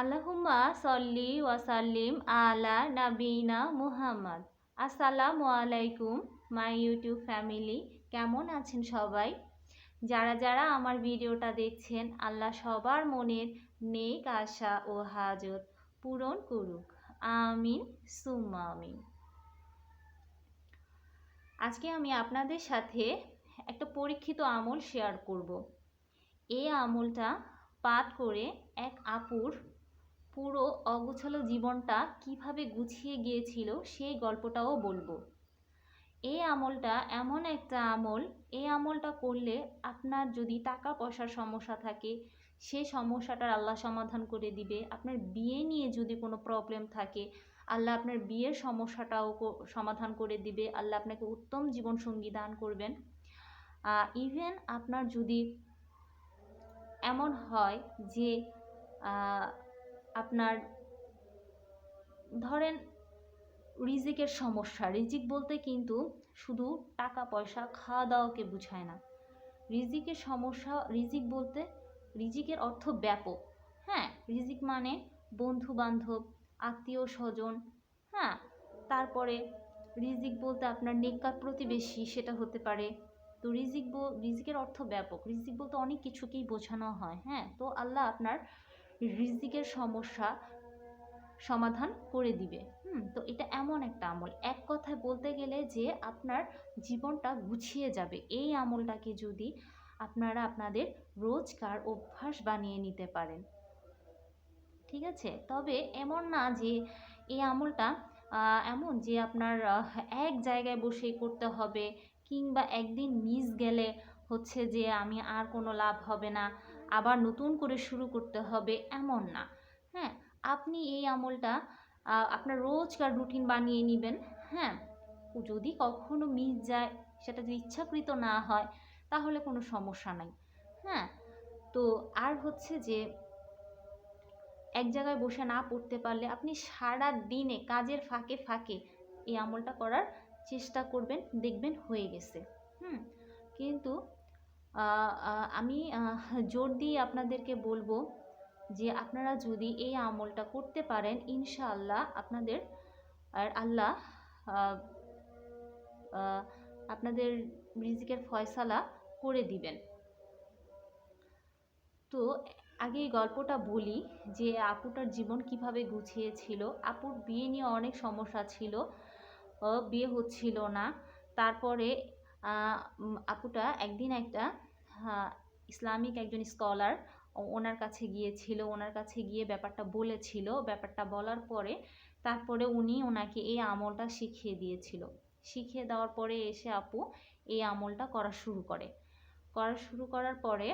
আল্লাহুম্মা সল্লি ওয়াসাল্লিম আলা নাবিনা মুহাম্মদ। আসসালামু আলাইকুম, মাই ইউটিউব ফ্যামিলি। কেমন আছেন সবাই? যারা যারা আমার ভিডিওটা দেখছেন, আল্লাহ সবার মনের নেক আশা ও হাজত পূরণ করুক। আমিন, সুম্মা আমিন। আজকে আমি আপনাদের সাথে একটা পরীক্ষিত আমল শেয়ার করব। এই আমলটা পাঠ করে এক আপুর পুরো অগুছালো জীবনটা কীভাবে গুছিয়ে গিয়েছিল সেই গল্পটাও বলব। এই আমলটা এমন একটা আমল এই আমলটা করলে আপনার যদি টাকা পয়সার সমস্যা থাকে সেই সমস্যাটার আল্লাহ সমাধান করে দিবে। আপনার বিয়ে নিয়ে যদি কোনো প্রবলেম থাকে, আল্লাহ আপনার বিয়ের সমস্যাটাও সমাধান করে দিবে। আল্লাহ আপনাকে উত্তম জীবনসঙ্গী দান করবেন। ইভেন আপনার যদি এমন হয় যে আপনার, ধরেন রিজিকের সমস্যা। রিজিক বলতে কিন্তু শুধু টাকা, পয়সা, খাওয়া দাওয়াকে বুঝায় না। রিজিকের সমস্যা, রিজিক বলতে রিজিকের অর্থ ব্যাপক। হ্যাঁ রিজিক মানে বন্ধু বান্ধব আত্মীয় স্বজন হ্যাঁ তারপরে রিজিক বলতে আপনার নেককার প্রতিবেশী, সেটা হতে পারে। তো রিজিক রিজিকের অর্থ ব্যাপক। রিজিক বলতে অনেক কিছুকেই বোঝানো হয়। হ্যাঁ তো আল্লাহ আপনার রিজিকের সমস্যা সমাধান করে দিবে। হুম, তো এটা এমন একটা আমল। এক কথায় বলতে গেলে যে আপনার জীবনটা গুছিয়ে যাবে। এই আমলটাকে যদি আপনারা আপনাদের রোজকার অভ্যাস বানিয়ে নিতে পারেন। ঠিক আছে? তবে এমন না যে এই আমলটা এমন যে আপনার এক জায়গায় বসেই করতে হবে কিংবা একদিন মিস গেলে হচ্ছে যে আমি আর কোনো লাভ হবে না। আবার নতুন করে শুরু করতে হবে এমন না। হ্যাঁ আপনি এই আমলটা আপনার রোজকার রুটিন বানিয়ে নেবেন। হ্যাঁ যদি কখনো মিস যায়, সেটা যদি ইচ্ছাকৃত না হয়, তাহলে কোনো সমস্যা নাই। হ্যাঁ তো আর হচ্ছে যে, এক জায়গায় বসে না পড়তে পারলে আপনি সারা দিনে কাজের ফাঁকে ফাঁকে এই আমলটা করার চেষ্টা করবেন, দেখবেন হয়ে গেছে। হুম, কিন্তু আমি জোর দিয়ে আপনাদেরকে বলব যে আপনারা যদি এই আমলটা করতে পারেন, ইনশাআল্লাহ আপনাদের আর আল্লাহ আপনাদের রিজিকের ফয়সালা করে দিবেন। তো আগে এই গল্পটা বলি যে আপুটার জীবন কীভাবে গুছিয়েছিল আপুর বিয়ে নিয়ে অনেক সমস্যা ছিল। বিয়ে হচ্ছিল না। তারপরে আপুটা একদিন একটা ইসলামিক একজন স্কলার ওনার কাছে গিয়েছিল, ওনার কাছে গিয়ে ব্যাপারটা বলেছিল। ব্যাপারটা বলার পরে তারপরে উনি ওনাকে এই আমলটা শিখিয়ে দিয়েছিল। শিখিয়ে দেওয়ার পরে এসে আপু এই আমলটা করা শুরু করে। করা শুরু করার পরে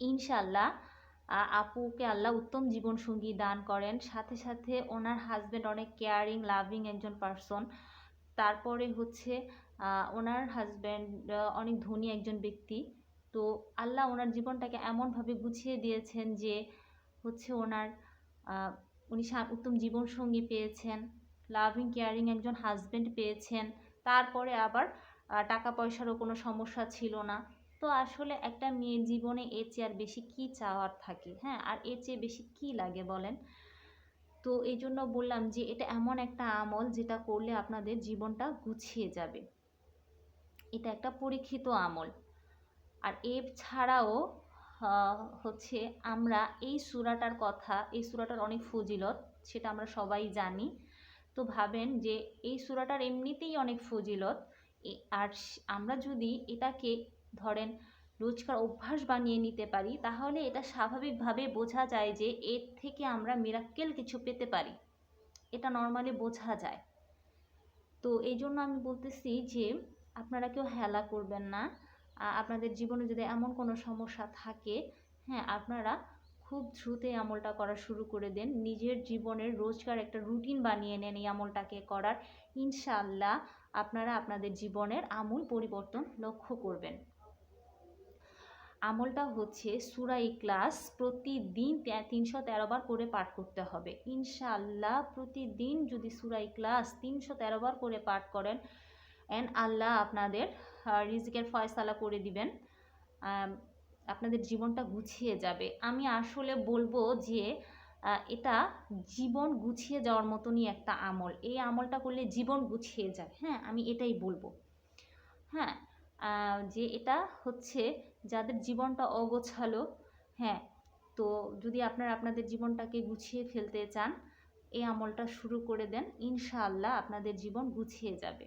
ইনশাল্লাহ আপুকে আল্লাহ উত্তম জীবনসঙ্গী দান করেন। সাথে সাথে ওনার হাজব্যান্ড অনেক কেয়ারিং লাভিং একজন পারসন তারপরে হচ্ছে ওনার হাজব্যান্ড অনেক ধনী একজন ব্যক্তি। তো আল্লাহ ওনার জীবনটাকে এমনভাবে গুছিয়ে দিয়েছেন যে হচ্ছে ওনার উনি উত্তম জীবনসঙ্গী পেয়েছেন লাভিং কেয়ারিং একজন হাজব্যান্ড পেয়েছেন। তারপরে আবার টাকা পয়সারও কোনো সমস্যা ছিল না। তো আসলে একটা মেয়ের জীবনে এর চেয়ে আর বেশি কী চাওয়ার থাকে? হ্যাঁ আর এর চেয়ে বেশি কী লাগে বলেন? তো এই জন্য বললাম যে এটা এমন একটা আমল যেটা করলে আপনাদের জীবনটা গুছিয়ে যাবে। এটা একটা পরীক্ষিত আমল। আর এর ছাড়াও হচ্ছে আমরা এই সুরাটার কথা, এই সুরাটার অনেক ফজিলত, সেটা আমরা সবাই জানি। তো ভাবেন যে, এই সুরাটার এমনিতেই অনেক ফজিলত। আর আমরা যদি এটাকে ধরেন রোজকার অভ্যাস বানিয়ে নিতে পারি, তাহলে এটা স্বাভাবিকভাবে বোঝা যায় যে, এর থেকে আমরা মিরাক্কেল কিছু পেতে পারি। এটা নর্মালি বোঝা যায়। তো এই জন্য আমি বলতেছি যে আপনারা কেউ হেলা করবেন না। আপনাদের জীবনে যদি এমন কোনো সমস্যা থাকে হ্যাঁ আপনারা খুব দ্রুত এই আমলটা করা শুরু করে দেন। নিজের জীবনের রোজকার একটা রুটিন বানিয়ে নেন এই আমলটাকে করার। ইনশাল্লাহ আপনারা আপনাদের জীবনের আমূল পরিবর্তন লক্ষ্য করবেন। আমলটা হচ্ছে সুরা ক্লাস প্রতিদিন তিনশো তেরো বার করে পাঠ করতে হবে। ইনশাল্লাহ প্রতিদিন যদি সুরা ক্লাস তিনশো তেরো বার করে পাঠ করেন অ্যান্ড আল্লাহ আপনাদের রিজিকের ফয়সালা করে দিবেন। আপনাদের জীবনটা গুছিয়ে যাবে। আমি আসলে বলব যে এটা জীবন গুছিয়ে যাওয়ার মতনই একটা আমল। এই আমলটা করলে জীবন গুছিয়ে যায়। হ্যাঁ আমি এটাই বলব। হ্যাঁ যে এটা হচ্ছে যাদের জীবনটা অগোছালো হ্যাঁ তো যদি আপনারা আপনাদের জীবনটাকে গুছিয়ে ফেলতে চান, এই আমলটা শুরু করে দেন। ইনশাআল্লাহ আপনাদের জীবন গুছিয়ে যাবে।